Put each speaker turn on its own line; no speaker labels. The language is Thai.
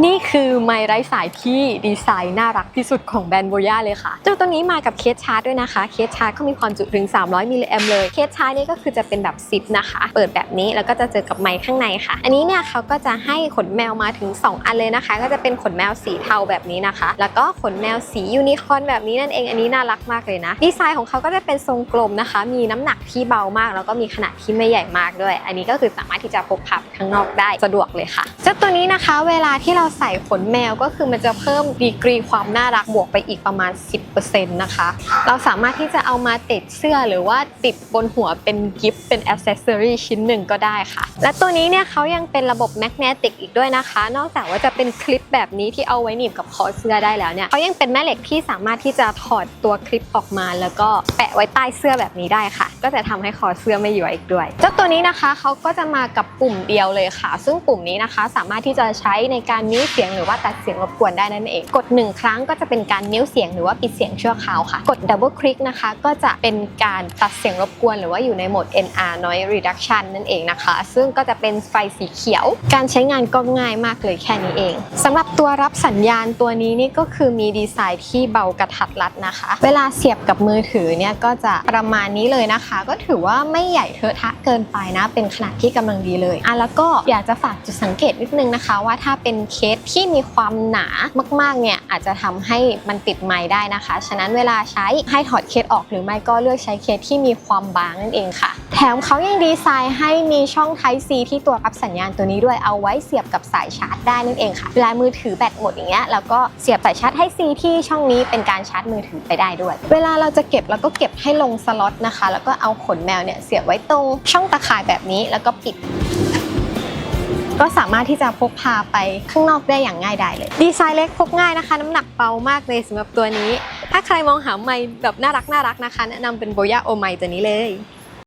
นี่คือไม้ไร้สายที่ดีไซน์น่ารักที่สุดของแบรนด์โบย่าเลยค่ะเจ้าตัวนี้มากับเคสชาร์จด้วยนะคะ เคสชาร์จเขามีความจุถึง 300 มิลลิแอมเลย เคสชาร์จนี่ก็คือจะเป็นแบบซิปนะคะ เปิดแบบนี้แล้วก็จะเจอกับไม้ข้างในค่ะ อันนี้เนี่ยเขาก็จะให้ขนแมวมาถึง 2 อันเลยนะคะ ก็จะเป็นขนแมวสีเทาแบบนี้นะคะ แล้วก็ขนแมวสียูนิคอร์นแบบนี้นั่นเอง อันนี้น่ารักมากเลยนะ ดีไซน์ของเขาก็จะเป็นทรงกลมนะคะ มีน้ำหนักที่เบามาก แล้วก็มีขนาดที่ไม่ใหญ่มากด้วย อันนี้ก็คือสามารถที่จะพกพาไปข้างนอกได้สะดวกเลยค่ะ เจ้าตัวนี้นะคะ เวลาที่เราราใส่ขนแมวก็คือมันจะเพิ่มดีกรีความน่ารักบวกไปอีกประมาณ 10%นะคะ เราสามารถที่จะเอามาติดเสื้อหรือว่าติดบนหัวเป็นกิฟต์เป็นอ c เซสซอรีชิ้นหนึ่งก็ได้ค่ะ และตัวนี้เนี่ยเขายังเป็นระบบแมกเนติกอีกด้วยนะคะ นอกจากว่าจะเป็นคลิปแบบนี้ที่เอาไว้หนีบกับคอเสื้อได้แล้วเนี่ยเขายังเป็นแม่เหล็กที่สามารถที่จะถอดตัวคลิปออกมา แล้วก็แปะไว้ใต้เสื้อแบบนี้ได้ค่ะ ก็จะทำให้คอเสื้อไม่ย้วยอีกด้วย เจ้าตัวนี้นะคะเขาก็จะมากับปุ่มเดียวเลยค่ะ ซึ่งปุ่มนี้นะคะสามารถที่จะใช้ในการมิวเสียงหรือว่าตัดเสียงรบกวนได้นั่นเอง กดหนึ่งครั้งก็จะเป็นการมิวเสียงหรือว่าปิดเสียงชั่วคราวค่ะ กดดับเบิลคลิกนะคะก็จะเป็นการตัดเสียงรบกวน หรือว่าอยู่ในโหมด NR Noise Reduction นั่นเองนะคะ ซึ่งก็จะเป็นไฟสีเขียว การใช้งานก็ง่ายมากเลยแค่นี้เองสำหรับตัวรับสัญญาณตัวนี้นี่ก็คือมีดีไซน์ที่เบากระทัดรัดนะคะ เวลาเสียบกับมือถือเนี่ยก็จะประมาณนี้เลยนะคะ ก็ถือว่าไม่ใหญ่เทอะทะเกินไปนะ เป็นขนาดที่กำลังดีเลยอะแล้วก็อยากจะฝากจุดสังเกตนิดนึงนะคะ ว่าถ้าเป็นเคสที่มีความหนามากๆเนี่ยอาจจะทำให้มันติดไม้ได้นะคะ ฉะนั้นเวลาใช้ให้ถอดเคสออกหรือไม่ก็เลือกใช้เคสที่มีความบางนั่นเองค่ะ แถมเขายังดีไซน์ให้มีช่อง Type C ที่ตัวรับสัญญาณตัวนี้ด้วยเอาไว้เสียบกับสายชาร์จได้นั่นเองค่ะ เวลามือถือแบตหมดอย่างเงี้ยแล้วก็เสียบสายชาร์จให้ C ที่ช่องนี้เป็นการชาร์จมือถือไปได้ด้วย เวลาเราจะเก็บเราก็เก็บให้ลงสล็อตนะคะ แล้วก็เอาขนแมวเนี่ยเสียบไว้ตรงช่องตะข่ายแบบนี้แล้วก็ปิด ก็สามารถที่จะพกพาไปข้างนอกได้อย่างง่ายดายเลย ดีไซน์เล็กพกง่ายนะคะ น้ำหนักเบามากเลยสำหรับตัวนี้ ถ้าใครมองหาไม้แบบน่ารักน่ารักนะคะ แนะนำเป็นโบย่าโอไมตัวนี้เลย